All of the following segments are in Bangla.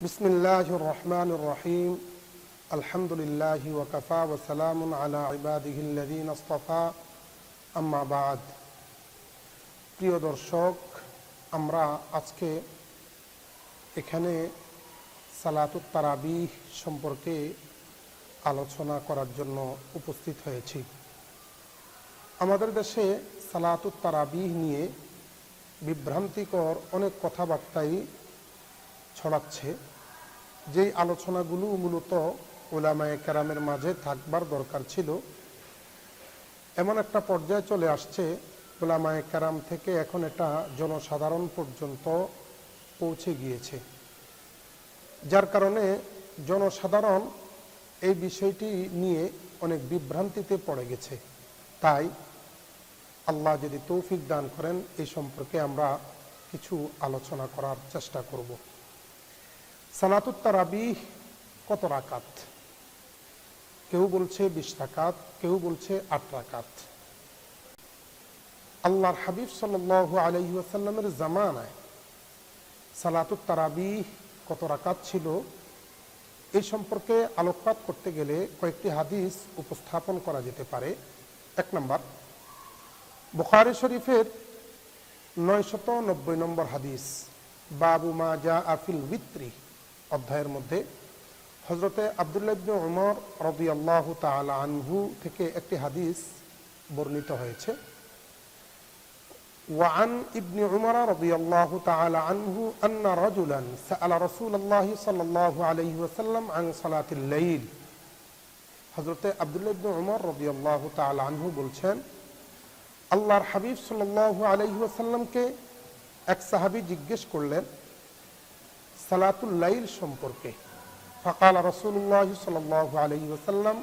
بسم الله الرحمن الرحيم الحمد لله وكفى وسلام على عباده الذين اصطفى أما بعد প্রিয় দর্শক আমরা আজকে এখানে সালাতুত তারাবিহ সম্পর্কে আলোচনা করার জন্য উপস্থিত হয়েছি আমাদের দেশে সালাতুত তারাবিহ নিয়ে বিভ্রান্তিকর অনেক কথাবার্তাই ছড়াচ্ছে। যেই আলোচনাগুলো মূলত ওলামায়ে কেরামের মাঝে থাকবার দরকার ছিল, এমন একটা পর্যায়ে চলে আসছে, ওলামায়ে কেরাম থেকে এখন এটা জনসাধারণ পর্যন্ত পৌঁছে গিয়েছে। যার কারণে জনসাধারণ এই বিষয়টি নিয়ে অনেক বিভ্রান্তিতে পড়ে গেছে। তাই আল্লাহ যদি তৌফিক দান করেন এই সম্পর্কে আমরা কিছু আলোচনা করার চেষ্টা করব। সালাতুত তারাবিহ কত রাকাত? কেউ বলছে বিশ রাকাত, কেউ বলছে আট রাকাত। আল্লাহর হাবিব সাল আলহি আসাল্লামের জামানায় সালাতুত তারাবিহ কত রাকাত ছিল? এই সম্পর্কে আলোকপাত করতে গেলে কয়েকটি হাদিস উপস্থাপন করা যেতে পারে। এক নম্বর, বুখারি শরীফের নয়শত নব্বই নম্বর হাদিস, বাবু মা জা আফিল উইত্রি অধ্যায়ের মধ্যে হজরতে আবদুল্লাবনে উমর রবি আল্লাহ তালা আনহু থেকে একটি হাদিস বর্ণিত হয়েছে وعن ابن عمر رضي الله تعالى عنه أن رجلا سأل رسول الله صلى الله عليه وسلم عن صلاة الليل হজরত আবদুল্লাহ ইবনে উমর রাদিয়াল্লাহু তাআলা আনহু বলছেন আল্লাহর হাবিব সাল্লাল্লাহু আলাইহি ওয়াসাল্লামকে এক সাহাবী জিজ্ঞেস করলেন সালাতুল্লাইল সম্পর্কে। ফকাল রসুল্লাহ সাল ওসাল্লাম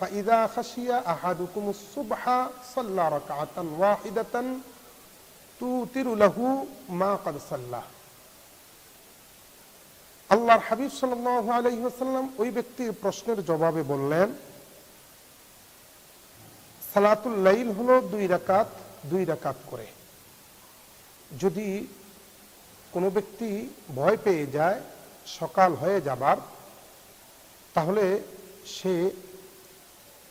ফাইদা খাসিয়া আহাদুকুম সুবহা সাল্লা রকাতান ওয়াহিদাতান তু মা কদ সাল্লাহ আল্লাহর হাবিব সাল্লাহ আলহিহাসাল্লাম ওই ব্যক্তির প্রশ্নের জবাবে বললেন, সালাতুল লাইল হলো দুই রাকাত দুই রাকাত করে। যদি কোনো ব্যক্তি ভয় পেয়ে যায়, সকাল হয়ে যাবার, তাহলে সে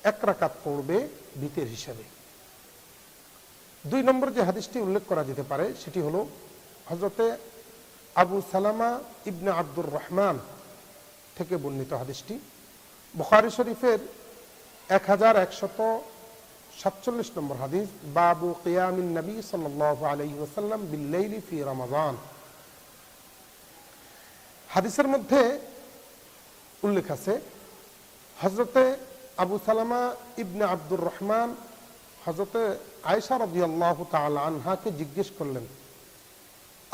এক রাকাত পড়বে বিতের হিসাবে। দুই নম্বর যে হাদিসটি উল্লেখ করা যেতে পারে, সেটি হলো হজরতে আবু সালামা ইবনে আব্দুর রহমান থেকে বর্ণিত হাদিসটি। বুখারি শরীফের এক হাজার একশত সাতচল্লিশ নম্বর হাদিস, বাবু কিয়ামিন নবী সাল্লাহ আলহি ওসাল্লাম বিল্লাইলি ফি রমাজান হাদিসের মধ্যে উল্লেখ আছে হজরতে আবু সালামা ইবনে আব্দুর রহমান হজরতে আয়সা রবি আল্লাহ আনহাকে জিজ্ঞেস করলেন,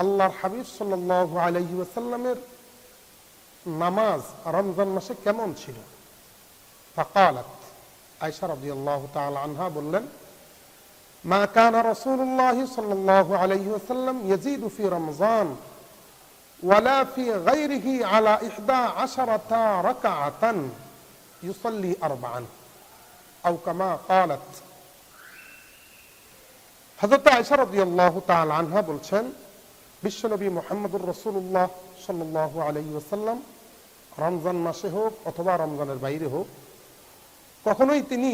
আল্লাহর হাবিব সাল্লাহ আলহি ওসাল্লামের নামাজ রমজান মাসে কেমন ছিল? ফাকালাত আয়সা রবি আল্লাহ তাল আনহা বললেন ما كان رسول الله صلى الله عليه وسلم يزيد في رمضان ولا في غيره على إحدى عشرة ركعة يصلي أربعا أو كما قالت হজরত আয়সা রদিয়াল্লাহ তাল আনহা বলছেন বিশ্বনবী মোহাম্মদুর রসুল্লাহ সাল্লাহ আলহি ওসাল্লাম রমজান মাসে হোক অথবা রমজানের বাইরে হোক কখনোই তিনি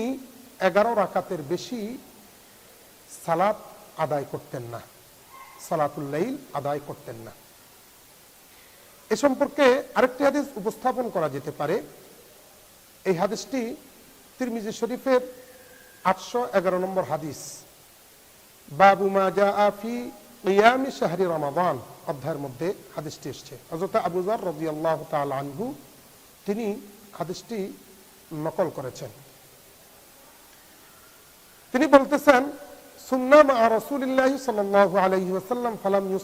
এগারো রাকাতের বেশি সালাত আদায় করতেন না। সালাতুল্লাইল আদায় করতেন না। এ সম্পর্কে আরেকটি হাদিস উপস্থাপন করা যেতে পারে। এই হাদিসটি তিরমিজি শরীফের আটশো এগারো নম্বর হাদিস। বাবু মাজা আফি ইয়ামি শাহরি রমাদান অধ্যায়ের মধ্যে হাদিসটি এসছে। হজরত আবুজার রবি আল্লাহ তাল আনহু, তিনি হাদিসটি নকল করেছেন। তিনি বলতেছেন, সুন্না মা রাসূলিল্লাহ সাল্লাল্লাহু আলাইহি ওয়াসাল্লাম ফালাম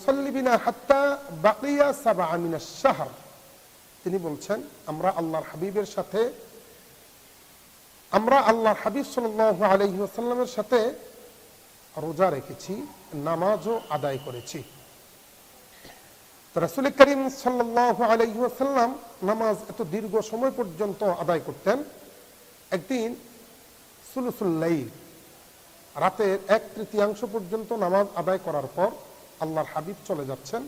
হাত্তা বাকিয়া আশ-শাহর তিনি বলছেন, আমরা আল্লাহর হাবিবের সাথে, আমরা আল্লাহর হাবিব আলাইহি ওয়াসাল্লামের সাথে রোজা রেখেছি, নামাজও আদায় করেছি। রাসূল করিম সাল্লাল্লাহু আলাইহি ওয়াসাল্লাম নামাজ এত দীর্ঘ সময় পর্যন্ত আদায় করতেন। একদিন সুলুসুল লাইল, রাতের এক তৃতীয়াংশ পর্যন্ত নামাজ আদায় করার পর আল্লাহর হাবিব চলে যাচ্ছেন।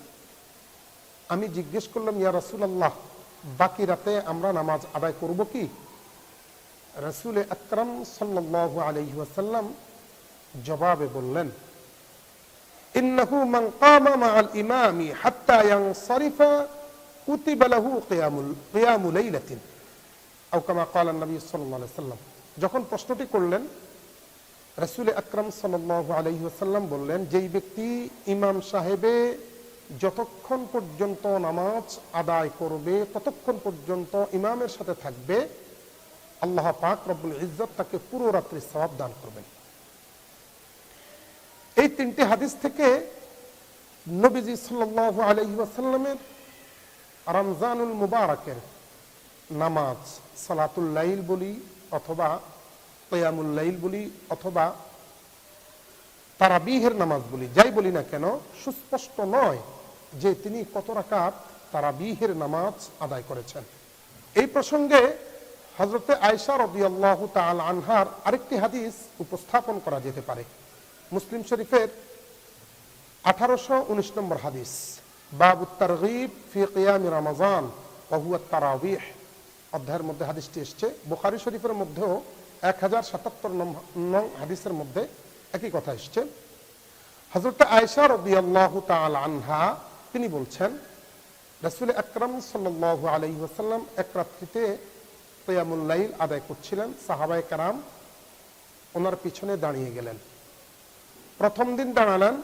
আমি জিজ্ঞেস করলাম, ইয়া রাসুল আল্লাহ বাকি রাতে আমরা নামাজ আদায় করব কি? রসুল আকরাম সাল্লাল্লাহু আলাইহি ওয়াসাল্লাম জবাবে বললেন ইন্নাহু মান কামা মাআল ইমামি হাত্তা ইয়ানসারিফা কুতিবা লাহু কিয়ামুল, কিয়ামু লাইলাতিন। আও কামা ক্বালা নবী সাল্লাল্লাহু আলাইহি ওয়াসাল্লাম যখন প্রশ্নটি করলেন, রসুল আকরাম সাল্লাল্লাহু আলাইহি ওয়াসাল্লাম বললেন, যেই ব্যক্তি ইমাম সাহেবে যতক্ষণ পর্যন্ত নামাজ আদায় করবে, ততক্ষণ পর্যন্ত ইমামের সাথে থাকবে, আল্লাহ পাক রব্বুল ইজ্জত তাকে পুরো রাত্রি সবাব দান করবেন। এই তিনটি হাদিস থেকে নবীজি সাল্লাল্লাহু আলাইহি রমজানুল মুবারকের নামাজ, সালাতুল লাইল বলি অথবা তয়ামুল লাইল বলি অথবা তারাবিহের নামাজ বলি, যাই বলি না কেন, সুস্পষ্ট নয় যে তিনি কত রাকাত তারাবিহের নামাজ আদায় করেছেন। এই প্রসঙ্গে হজরতে আয়সা রবি আল্লাহ তাল আনহার আরেকটি হাদিস উপস্থাপন করা যেতে পারে। মুসলিম শরীফের আঠারোশো উনিশ নম্বর হাদিস। বাবু তারগিব ফি কিয়াম রমজান ওহুয়া তারাবিহ। অধ্যায়ের মধ্যে হাদিসটি এসছে। বুখারি শরীফের মধ্যেও এক হাজার সাতাত্তর নং হাদিসের মধ্যে একই কথা এসছে। হজরত আয়সা রবি আল্লাহ আনহা, তিনি বলছেন, রসুল আকরম সাল্লাহ আলহি ওসাল্লাম এক রাত্রিতে তয়ামুল্লাইল আদায় করছিলেন। সাহাবাই কারাম ওনার পিছনে দাঁড়িয়ে গেলেন। প্রথম দিন দাঁড়ালেন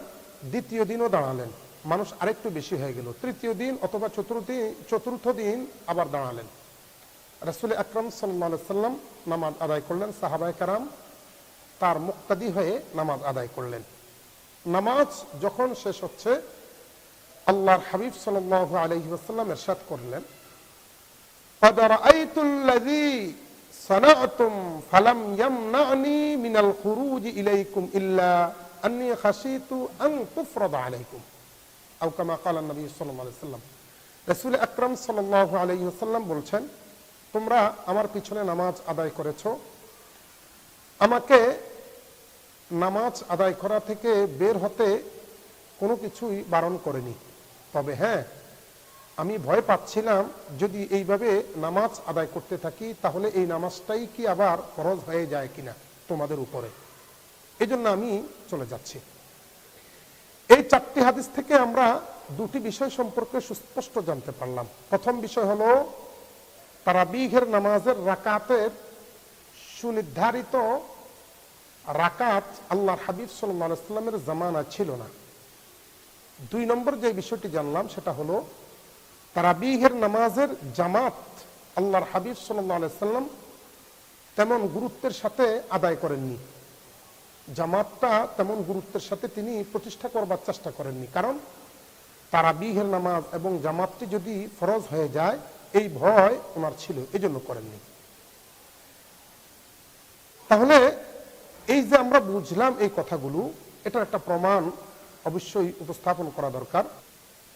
দ্বিতীয় দিনও দাঁড়ালেন মানুষ আরেকটু বেশি হয়ে গেল তৃতীয় দিন অথবা চতুর্থ চতুর্থ দিন আবার দাঁড়ালেন রসুল আকরম সাল্লা সাল্লাম নামাজ আদায় করলেন সাহাবাই কারাম তার মুক্তাদি হয়ে নামাজ আদায় করলেন নামাজ যখন শেষ হচ্ছে আল্লাহর হাবিব সাল আলহি ওসাল্লাম এরশাদ করলেন قد رأيت الذي صنعتم فلم يمنعني من الخروج إليكم إلا আন্নি খাসিতু আলাইকুম। কামা বলছেন, তোমরা আমার পিছনে নামাজ আদায় করেছ। আমাকে নামাজ আদায় করা থেকে বের হতে কোনো কিছুই বারণ করেনি। তবে হ্যাঁ আমি ভয় পাচ্ছিলাম যদি এইভাবে নামাজ আদায় করতে থাকি, তাহলে এই নামাজটাই কি আবার ফরজ হয়ে যায় কিনা তোমাদের উপরে? এই জন্য আমি চলে যাচ্ছি। এই চারটি হাদিস থেকে আমরা দুটি বিষয় সম্পর্কে সুস্পষ্ট জানতে পারলাম। প্রথম বিষয় হলো তারাবিঘের নামাজের রাকাতের সুনির্ধারিত রাকাত আল্লাহর হাবিব সাল্লামের জামানা ছিল না। দুই নম্বর যে বিষয়টি জানলাম, সেটা হলো, তারাবিহের নামাজের জামাত আল্লাহর হাবিব সাল্লাম তেমন গুরুত্বের সাথে আদায় করেননি। জামাতটা তেমন গুরুত্বের সাথে তিনি প্রতিষ্ঠা করবার চেষ্টা করেননি। কারণ তারাবিহের নামাজ এবং জামাতটি যদি ফরজ হয়ে যায়, এই ভয় ওনার ছিল এই জন্য করেননি। তাহলে এই যে আমরা বুঝলাম এই কথাগুলো, এটার একটা প্রমাণ অবশ্যই উপস্থাপন করা দরকার।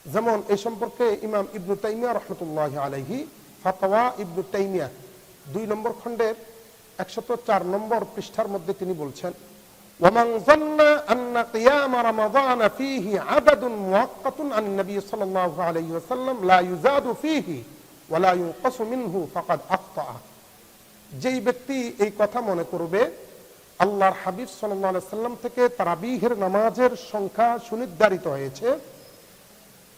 যেমন এই সম্পর্কে ইমাম ইবনু তাইমিয়া রহমতুল্লাহ আলহি ফাতওয়া ইবনু তাইমিয়া দুই নম্বর খণ্ডের একশত চার নম্বর পৃষ্ঠার মধ্যে তিনি বলছেন ومن ظن أن قيام رمضان فيه عدد مؤقت عن النبي صلى الله عليه وسلم لا يزاد فيه ولا ينقص منه فقد أخطأ যেই ব্যক্তি এই কথা মনে করবে আল্লাহর হাবিব সাল্লাম থেকে তারাবিহের নামাজের সংখ্যা সুনির্ধারিত হয়েছে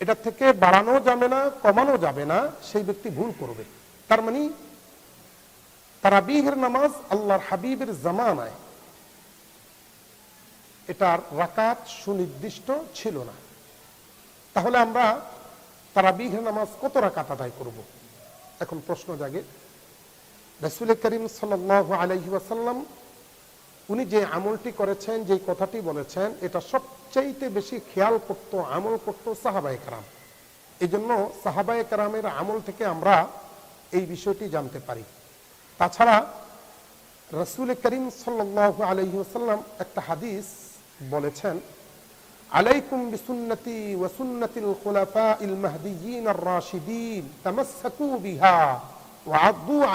এটা থেকে বাড়ানো যাবে না কমানো যাবে না সেই ব্যক্তি ভুল করবে তার মানে তারাবিহের নামাজ আল্লাহর হাবিবের জামানায় এটার রাকাত সুনির্দিষ্ট ছিল না। তাহলে আমরা তারাবিহের নামাজ কত রাকাত আদায় করব? এখন প্রশ্ন জাগে। রসুল করিম সাল আলহি উনি যে আমলটি করেছেন, যে কথাটি বলেছেন, এটা সবচাইতে বেশি খেয়াল করত, আমল করত সাহাবায় কারাম। এই জন্য সাহাবায় কারামের আমল থেকে আমরা এই বিষয়টি জানতে পারি। তাছাড়া রসুল করিম সাল্লাহ আলহিহাসাল্লাম একটা হাদিস বলেছেন, আলাইকুম বিসুন্নতি খুলাফা মাহদিয়িন আর রাশিদিন তামাসসাকু বিহা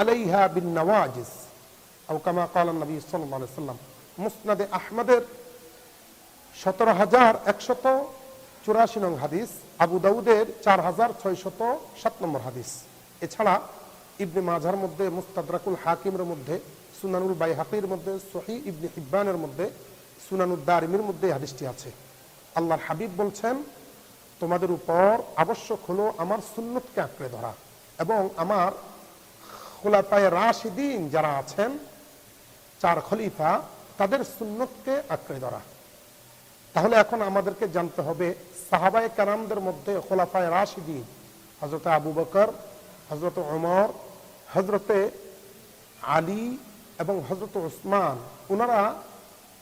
আলাইহা বিন আও কামা আহমদের সতেরো হাজার একশত চুরাশি নং হাদিস, আবু দাউদের চার হাজার ছয়শত সাত নম্বর হাদিস। এছাড়া ইবনে মাঝার মধ্যে মুস্তাদরাকুল হাকিমের মধ্যে, সুনানুল বাই হাকির মধ্যে সহি ইবনে হিব্বানের মধ্যে সুনানুল দারিমির মধ্যে হাদিসটি আছে। আল্লাহর হাবিব বলছেন, তোমাদের উপর আবশ্যক হলো আমার সুন্নতকে আঁকড়ে ধরা এবং আমার খোলাফায় রাশিদিন যারা আছেন, চার খলিফা, তাদের সুন্নতকে আঁকড়ে ধরা। তাহলে এখন আমাদেরকে জানতে হবে, সাহাবায়ে কারামদের মধ্যে খোলাফায় রাশিদিন হজরত আবু বকর হজরত ওমর হজরতে আলী এবং হজরত ওসমান ওনারা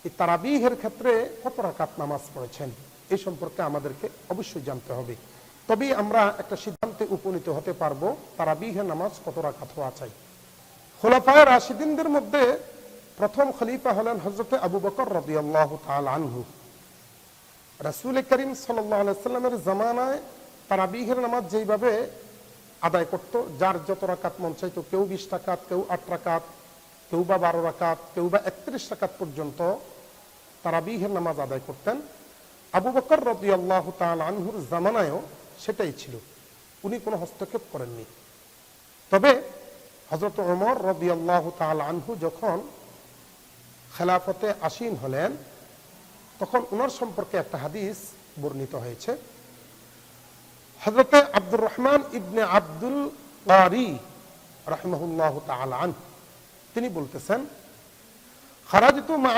এই তারাবিহের ক্ষেত্রে কত রাকাত নামাজ পড়েছেন। এই সম্পর্কে আমাদেরকে অবশ্যই জানতে হবে। তবেই আমরা একটা সিদ্ধান্তে উপনীত হতে পারব তারাবিহের নামাজ কত রাকাত হওয়া চাই। খোলাফায় রাশিদিনদের মধ্যে প্রথম খলিফা হলেন হজরত আবু বকর রদিয়াল্লাহ তাল আনহু। রাসুল করিম সাল্লামের জামানায় তারাবিহের নামাজ যেইভাবে আদায় করত, যার যত রাকাত মন চাইতো, কেউ বিশ টাকাত কেউ আট রাকাত, কেউ বা বারো রাকাত, কেউ বা একত্রিশ রাকাত পর্যন্ত তারাবিহের নামাজ আদায় করতেন। আবু বকর রদি আল্লাহ আনহুর জামানায়ও সেটাই ছিল। উনি কোনো হস্তক্ষেপ করেননি। তবে হজরত ওমর রদি আল্লাহ আনহু যখন খেলাফতে আসীন হলেন, তখন ওনার সম্পর্কে একটা হাদিস বর্ণিত হয়েছে। হজরতে আব্দুর রহমান ইবনে আব্দুল কারি রহমহুল্লাহ তালান তিনি বলতেছেন, খারাজতু মা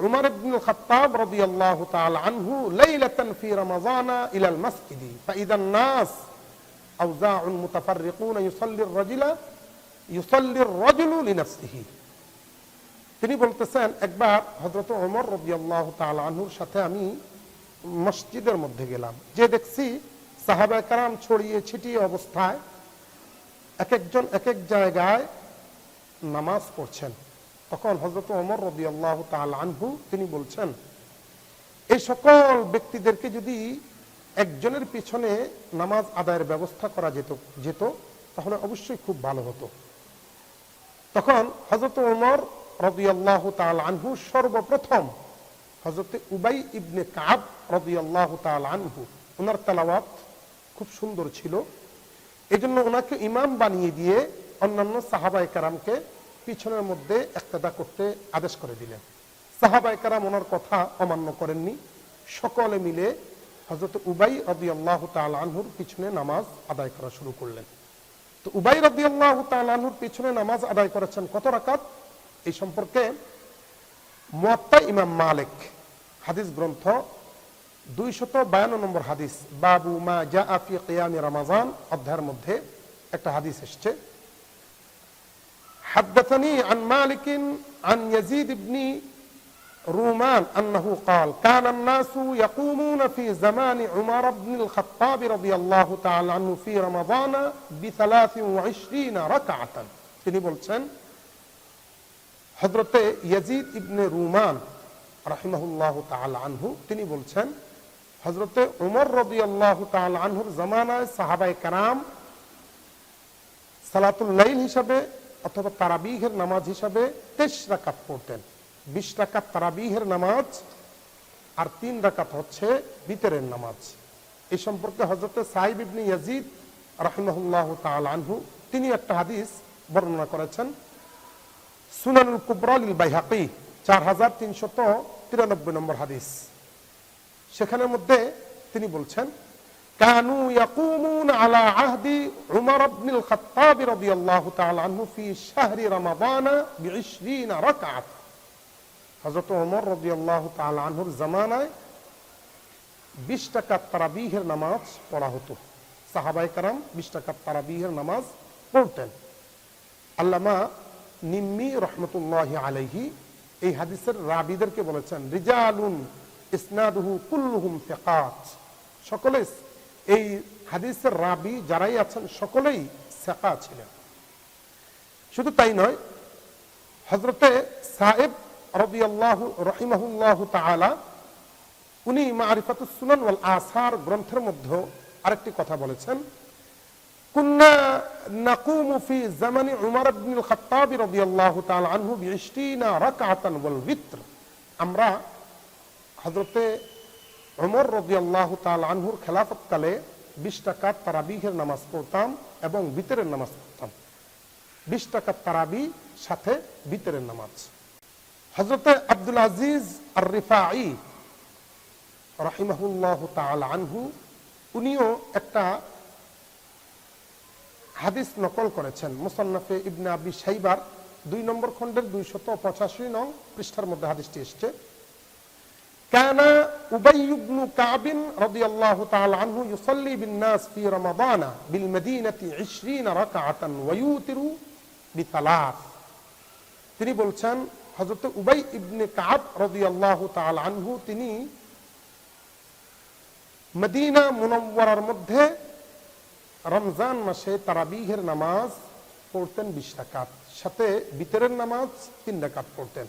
উমর খাত্তাব রাদিয়াল্লাহু তাআলা আনহু লাইলাতান ফি ইলাল মাসজিদি, ফাইদান নাস মুতাফাররিকুন ইউসাল্লি আর-রাজুলা ইউসাল্লি আর-রাজুলু লিনাফসিহি। তিনি বলতেছেন, একবার হযরত ওমর রাদিয়াল্লাহু তাআলা আনহুর সাথে আমি মসজিদের মধ্যে গেলাম। যে দেখছি সাহাবা কারাম ছড়িয়ে ছিটিয়ে অবস্থায় এক একজন এক এক জায়গায় নামাজ পড়ছেন। তখন হজরত ওমর রবি আল্লাহ আনহু, তিনি বলছেন এই সকল ব্যক্তিদেরকে যদি একজনের পিছনে নামাজ আদায়ের ব্যবস্থা করা যেত যেত, তাহলে অবশ্যই খুব ভালো হতো। তখন হজরত ওমর রবি আল্লাহ আনহু সর্বপ্রথম হজরত উবাই ইবনে কাব রবি আল্লাহ আনহু, ওনার তালাওয়াত খুব সুন্দর ছিল। এই জন্য ওনাকে ইমাম বানিয়ে দিয়ে অন্যান্য সাহাবাই কারামকে পিছনের মধ্যে একতাদা করতে আদেশ করে দিলেন। সাহাবাই কারাম ওনার কথা অমান্য করেননি। সকলে মিলে হজরত উবাই রবি আল্লাহ আনহুর পিছনে নামাজ আদায় করা শুরু করলেন। তো উবাই রবি আল্লাহ আনহুর পিছনে নামাজ আদায় করেছেন কত রাকাত? এই সম্পর্কে মুয়াত্তা ইমাম মালিক হাদিস গ্রন্থ দুইশত বায়ান্ন নম্বর হাদিস, বাবু মা জা আফি কিয়ামি রমাজান, অধ্যায়ের মধ্যে একটা হাদিস এসছে। حدثني عن مالك عن يزيد بن رومان أنه قال كان الناس يقومون في زمان عمر بن الخطاب رضي الله تعالى عنه في رمضان بثلاث وعشرين ركعة তিনি বলছেন হজরতে ইয়াজিদ ইবনে রুমান রাহিমাহুল্লাহ তাআলা আনহু তিনি বলছেন হজরতে উমর রবি আল্লাহ আনহুর জামানায় সাহাবাই কারাম সালাতুল লাইল হিসাবে অথবা তারাবিহের নামাজ হিসাবে তেইশ রাকাত পড়তেন। বিশ রাকাত তারাবিহের নামাজ আর তিন রাকাত হচ্ছে বিতরের নামাজ। এই সম্পর্কে হজরতে সাহিব ইবনি ইয়াজিদ রাহিমাহুল্লাহ তাআলা আনহু তিনি একটা হাদিস বর্ণনা করেছেন। সুনানুল কুবরালিল বাইহাকি, চার হাজার তিনশত তিরানব্বই নম্বর হাদিস। সেখানের মধ্যে তিনি বলছেন কানু ইয়াকুমুন আলা আহদি উমর ইবনুল খাত্তাব রাদিয়াল্লাহু তাআলা আনহু ফি শাহরি রমাদান বিশরিনা রাকাত হযরত ওমর রাদিয়াল্লাহু তাআলা আনহুর জামানায় 20 টাকা তারাবিহের নামাজ পড়া হতো সাহাবায়ে کرام 20 টাকা তারাবিহের নামাজ পড়তেন আল্লামা নিম্মি রহমতুল্লাহ আলাইহি এই হাদিসের রাবিদেরকে বলেছেন রিজালুন ইসনাদুহু কুল্লুহুম ফিকাত সকলে এই হাদিসের রাবি যারাই আছেন সকলেই সেকা ছিলেন। শুধু তাই নয় হজরতে সাহেব রবিআল্লাহ রহিমাহুল্লাহ তালা উনি মারিফাত সুনান ওয়াল আসার গ্রন্থের মধ্যে আরেকটি কথা বলেছেন, কুন্না নাকুমু ফি জামানি উমর ইবনুল খাত্তাব রাদিয়াল্লাহু তাআলা আনহু ওয়াল আমরা হযরতে অমর রবি আল্লাহ তাল আনহুর খেলাফতকালে বিশ টাকার তারাবিহের নামাজ পড়তাম এবং বিতরের নামাজ পড়তাম। বিশ টাকার তারাবি সাথে বিতরের নামাজ। হজরতে আব্দুল আজিজ আর রিফাই রাহিমাহুল্লাহ তাল আনহু, উনিও একটা হাদিস নকল করেছেন। মুসান্নাফে ইবনে আবি সাইবার দুই নম্বর খণ্ডের দুইশত পঁচাশি নং পৃষ্ঠার মধ্যে হাদিসটি এসছে। কানা উবাইবনু কাবিন রাদিয়াল্লাহু তাআলা আনহু ইউসাল্লি বিন নাস ফি রমাদানা বিল মদিনাতি 20 রাকাআতান ওয়া ইউতিরু বিসালাত তিনি বলছেন, হযরত উবাই ইবনে কাব রাদিয়াল্লাহু তাআলা আনহু তিনি মদিনা মুনওয়ারার মধ্যে রমজান মাসে তারাবিহের নামাজ পড়তেন বিশ রাকাত, সাথে বিতরের নামাজ তিন রাকাত পড়তেন।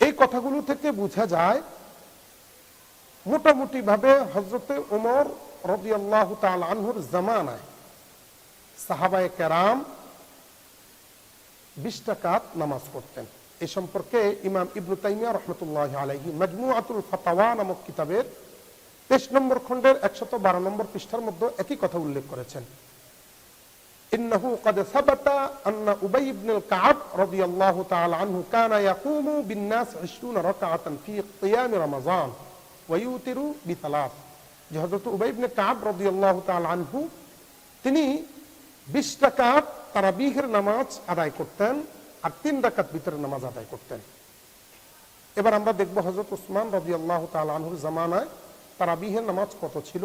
এই কথাগুলো থেকে বোঝা যায় মোটামুটি ভাবে হজরতে উমর রবি আল্লাহ আনহুর জামানায় সাহাবায় কেরাম বিশ টাকাত নামাজ পড়তেন। এ সম্পর্কে ইমাম ইবনু তাইমিয়া রহমতুল্লাহ আলহি মজমু আতুল ফাতাওয়া নামক কিতাবের তেইশ নম্বর খণ্ডের একশত বারো নম্বর পৃষ্ঠার মধ্যে একই কথা উল্লেখ করেছেন। إنه قد ثبت أن أبي بن الكعب رضي الله تعالى عنه كان يقوم بالناس عشرون ركعة في قيام رمضان ويوتر بثلاث যে হজরত উবাই ইবনে কাব রাদিয়াল্লাহু তাআলা আনহু তিনি 20 রাকাত তারাবিহের নামাজ আদায় করতেন আর তিন রাকাত ভিতরের নামাজ আদায় করতেন এবার আমরা দেখব হজরত উসমান রাদিয়াল্লাহু তাআলা আনহুর জামানায় তারাবিহের নামাজ কত ছিল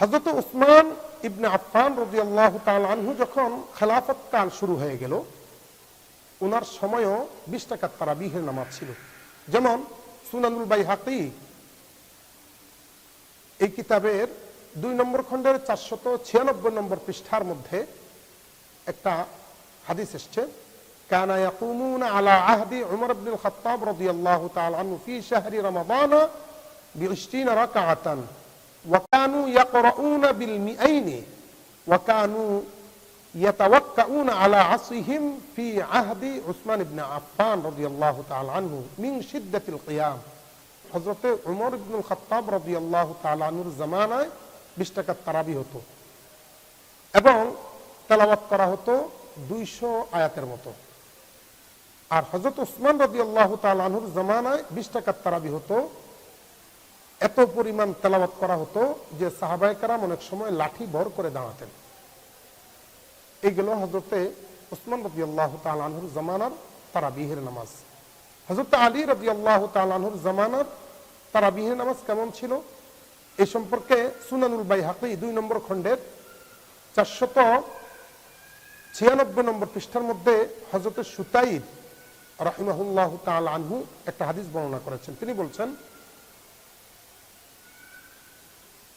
হজরত উসমান ইবনে আফান রদি আল্লাহ আনহু যখন খেলাফত কাল শুরু হয়ে গেল ওনার সময়ও বিশ টাকার তারা বিহের নামাজ ছিল। যেমন সুনানুল বাই হাতি এই কিতাবের দুই নম্বর খণ্ডের চারশত ছিয়ানব্বই নম্বর পৃষ্ঠার মধ্যে একটা হাদিস এসছে কানায়ুমুন আলা আহদি ركعة وكانوا يقرؤون بالمئين وكانوا يتوكؤون على عصيهم في عهد عثمان بن عفان رضي الله تعالى عنه من شدة القيام হজরতে উমর ইবনুল খত্তাব রবি আল্লাহ তালানুর জামানায় বিশ টাকার তারাবি হতো এবং তেলাওয়াত করা হতো দুইশো আয়াতের মতো আর হজরত উসমান রবি আল্লাহ তালানুর জামানায় বিশ টাকার তারাবি হতো এত পরিমাণ তেলাওয়াত করা হতো যে সাহাবায়কারাম অনেক সময় লাঠি ভর করে দাঁড়াতেন। এইগুলো হজরতে উসমান রবি আল্লাহ তালানহুর জামানার তারাবিহের নামাজ। হজরত আলী রবি আল্লাহ তালানহুর জামানার তারাবিহের নামাজ কেমন ছিল? এই সম্পর্কে সুনানুল বাই হাকি দুই নম্বর খণ্ডের চারশত ছিয়ানব্বই নম্বর পৃষ্ঠার মধ্যে হজরত সুতাইদ রাহিমাহুল্লাহ তাল আনহু একটা হাদিস বর্ণনা করেছেন। তিনি বলছেন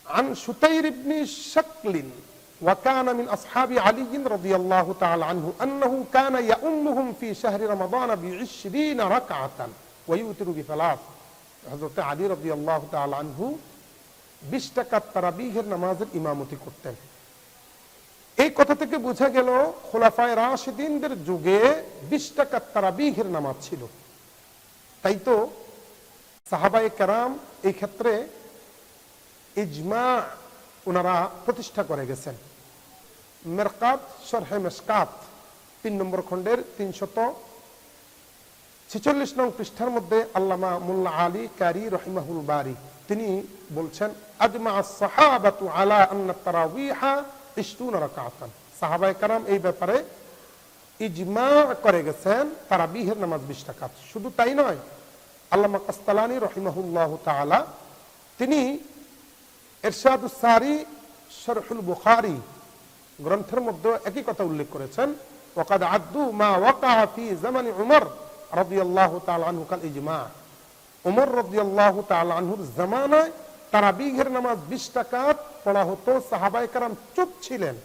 عن شتير بن شكل وكان من أصحاب علي رضي الله تعالى عنه أنه كان يؤمهم في شهر رمضان بعشرين ركعة ويوتر بثلاث حضرت علي رضي الله تعالى عنه বিশ টাকার তারাবিহের নামাজের ইমামতি করতেন এই কথা থেকে বোঝা গেল খোলাফায় রাশিদিনদের যুগে বিশ টাকার তারাবিহের নামাজ ছিল তাই তো সাহাবায়ে কেরাম এই ক্ষেত্রে ইজমা ওনারা প্রতিষ্ঠা করে গেছেন। মেরকাত সরহে মেসকাত তিন নম্বর খণ্ডের তিনশত ছেচল্লিশ নং পৃষ্ঠার মধ্যে আল্লামা মুল্লা আলী কারি রহিমাহুল বারি, তিনি বলছেন, আজমা সাহাবাতু আলা আন্না তারাবিহা ইশতুন রাকাতান। সাহাবায়ে কারাম এই ব্যাপারে ইজমা করে গেছেন তারা তারাবিহের নামাজ বিশ টাকাত শুধু তাই নয়, আল্লামা কাস্তালানি রহিমাহুল্লাহ তাআলা, তিনি এরশাদুসারি শরহুল বুখারি গ্রন্থের মধ্যে একই কথা উল্লেখ করেছেন ওকাদ আদু মা ওয়াকা ফি জামানি উমর তাআলা আনহু কাল ইজমা। উমর তাআলা আনহুর জামানায় নামাজ বিশ টাকা পড়া হতো, সাহাবায়ে কারাম চুপ ছিলেন।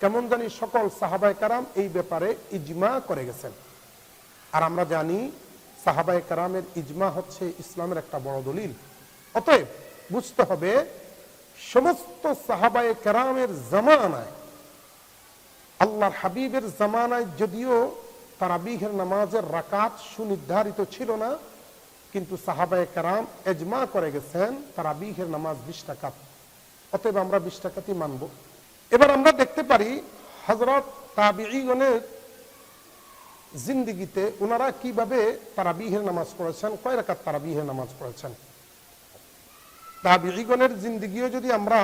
কেমন জানি সকল সাহাবাই কারাম এই ব্যাপারে ইজমা করে গেছেন। আর আমরা জানি সাহাবাই কারামের ইজমা হচ্ছে ইসলামের একটা বড় দলিল। অতএব বুঝতে হবে সমস্ত সাহাবায়ে কেরামের জামানায়, আল্লাহর হাবিবের জামানায় যদিও তারাবিহের নামাজের রাকাত সুনির্ধারিত ছিল না, কিন্তু সাহাবায়ে কারাম এজমা করে গেছেন, তারাবিহের নামাজ বিশ টাকাত অতএব আমরা বিশ টাকাতই মানব। এবার আমরা দেখতে পারি হজরত তাবিগণের জিন্দিগিতে ওনারা কীভাবে তারাবিহের নামাজ পড়েছেন, কয় রাকাত তারাবিহের নামাজ পড়েছেন? তাবিগণের জিন্দিগিও যদি আমরা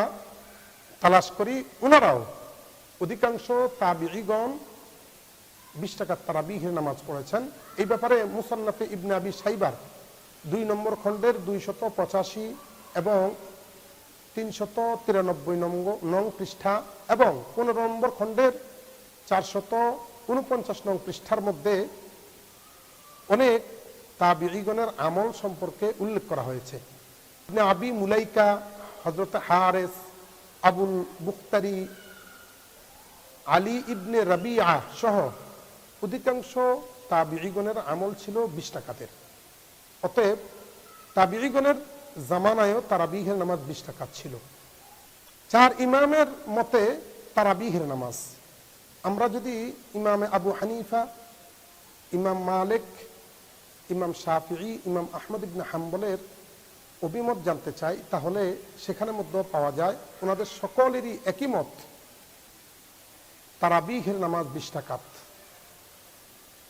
তালাশ করি ওনারাও অধিকাংশ তাবিগণ বিশ টাকার তারাবিহের নামাজ পড়েছেন। এই ব্যাপারে মুসান্নাফে ইবনে আবি সাইবার দুই নম্বর খণ্ডের দুইশত পঁচাশি এবং তিনশত তিরানব্বই নং পৃষ্ঠা এবং পনেরো নম্বর খণ্ডের চারশত উনপঞ্চাশ নং পৃষ্ঠার মধ্যে অনেক তাবিগণের আমল সম্পর্কে উল্লেখ করা হয়েছে। ইবনে আবি মুলাইকা হজরত হারেস, আবুল বুখতারি আলী ইবনে রাবিয়া সহ অধিকাংশ তাবিগণের আমল ছিল বিশ টাকাতের অতএব তাবিগণের জামানায়ও তারাবিহের নামাজ বিশ টাকা ছিল। চার ইমামের মতে তারাবিহের নামাজ। আমরা যদি ইমামে আবু হানিফা, ইমাম মালিক, ইমাম শাফি ইমাম আহমদ ইবনে হাম্বলের অভিমত জানতে চাই, তাহলে সেখানে মধ্যে পাওয়া যায়। ওনাদের সকলেরই একই মত। তারা তারাবিহের নামাজ বিশ টাকাত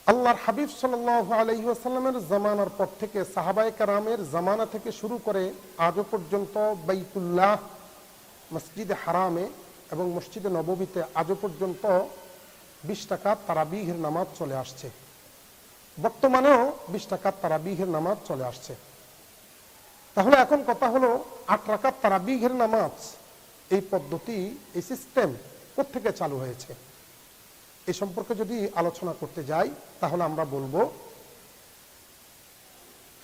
আল্লাহর হাবিব সাল আলহি আসাল্লামের জামানার পর থেকে সাহাবাই কারামের জামানা থেকে শুরু করে আজও পর্যন্ত বাইতুল্লাহ, মসজিদে হারামে এবং মসজিদে নববীতে আজও পর্যন্ত বিশ টাকা তারাবিহের নামাজ চলে আসছে। বর্তমানেও বিশ টাকা তারাবিহের নামাজ চলে আসছে। তাহলে এখন কথা হলো আট রাকাত তারাবিহের নামাজ, এই পদ্ধতি, এই সিস্টেম থেকে চালু হয়েছে? এই সম্পর্কে যদি আলোচনা করতে যাই, তাহলে আমরা বলব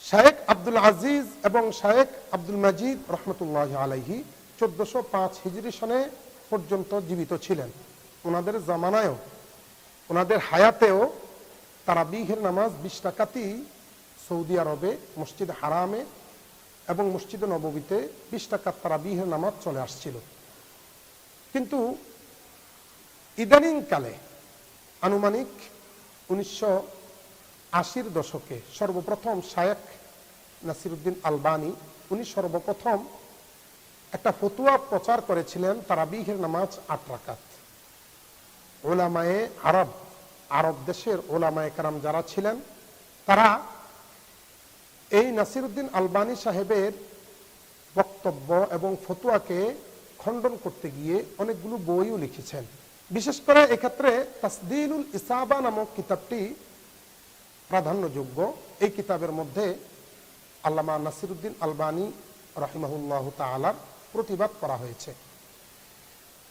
শায়েক আব্দুল আজিজ এবং শায়েক আব্দুল মাজিদ রহমতুল্লাহ আলাইহি চোদ্দশো পাঁচ হিজরি সনে পর্যন্ত জীবিত ছিলেন। ওনাদের জামানায়ও, ওনাদের হায়াতেও তারা বিহের নামাজ বিশ টাকাতেই সৌদি আরবে মসজিদ হারামে এবং মসজিদে নববীতে বিশ টাকার তারা বিহের নামাজ চলে আসছিল। কিন্তু ইদানিংকালে আনুমানিক উনিশশো আশির দশকে সর্বপ্রথম শায়েক নাসিরুদ্দিন আলবানি, উনি সর্বপ্রথম একটা ফতুয়া প্রচার করেছিলেন তারাবিহের নামাজ আট রাকাত। ওলামায়ে আরব আরব দেশের ওলামায়ে কারাম যারা ছিলেন, তারা এই নাসিরুদ্দিন আলবানি সাহেবের বক্তব্য এবং ফতুয়াকে খণ্ডন করতে গিয়ে অনেকগুলো বইও লিখেছেন। বিশেষ করে এক্ষেত্রে তাসদিনুল ইসাবা নামক কিতাবটি প্রাধান্যযোগ্য। এই কিতাবের মধ্যে আল্লামা নাসিরুদ্দিন আলবানী রাহিমাহুল্লাহ তালার প্রতিবাদ করা হয়েছে।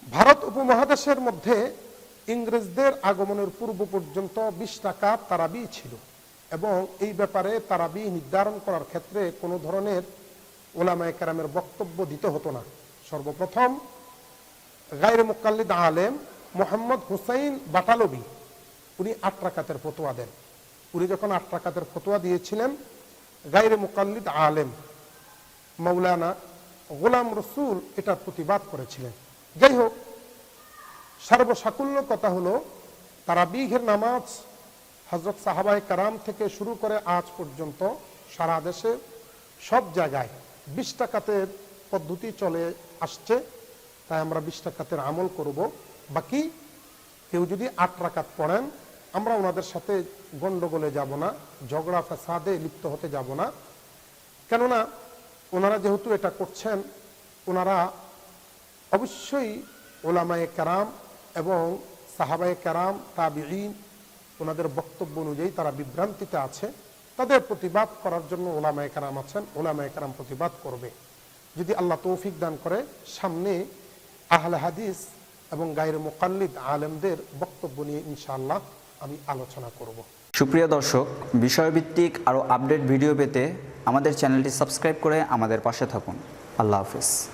ভারত উপমহাদেশের মধ্যে ইংরেজদের আগমনের পূর্ব পর্যন্ত বিশ টাকা তারাবি ছিল। এবং এই ব্যাপারে তারাবি নির্ধারণ করার ক্ষেত্রে কোনো ধরনের ওলামায় কেরামের বক্তব্য দিতে হতো না। সর্বপ্রথম, গায়ের মুকাল্লিদ আলেম মোহাম্মদ হুসাইন বাটালবি, উনি আট রাকাতের ফতোয়া দেন। উনি যখন আট রাকাতের ফতোয়া দিয়েছিলেন গাইরে মুকাল্লিদ আলেম মৌলানা গোলাম রসুল এটার প্রতিবাদ করেছিলেন। যাই হোক, সর্বসাকুল্য কথা হলো তারা বিঘের নামাজ হজরত সাহাবাই কারাম থেকে শুরু করে আজ পর্যন্ত সারা দেশে সব জায়গায় বিশ টাকাতের পদ্ধতি চলে আসছে। তাই আমরা বিশ টাকাতের আমল করব। বাকি কেউ যদি আট রাকাত পড়েন, আমরা ওনাদের সাথে গণ্ডগোলে যাব না, ঝগড়া ফেসাদে লিপ্ত হতে যাব না। কেননা ওনারা যেহেতু এটা করছেন, ওনারা অবশ্যই ওলামায়ে কারাম এবং সাহাবায়ে কারাম, তাবিঈন ওনাদের বক্তব্য অনুযায়ী তারা বিভ্রান্তিতে আছে। তাদের প্রতিবাদ করার জন্য ওলামায়ে কারাম আছেন, ওলামায়ে কারাম প্রতিবাদ করবে। যদি আল্লাহ তৌফিক দান করে, সামনে আহলে হাদিস এবং গায়ের মোকাল্লিদ আলেমদের বক্তব্য নিয়ে ইনশাআল্লাহ আমি আলোচনা করব। সুপ্রিয় দর্শক, বিষয়ভিত্তিক আরও আপডেট ভিডিও পেতে আমাদের চ্যানেলটি সাবস্ক্রাইব করে আমাদের পাশে থাকুন। আল্লাহ হাফিজ।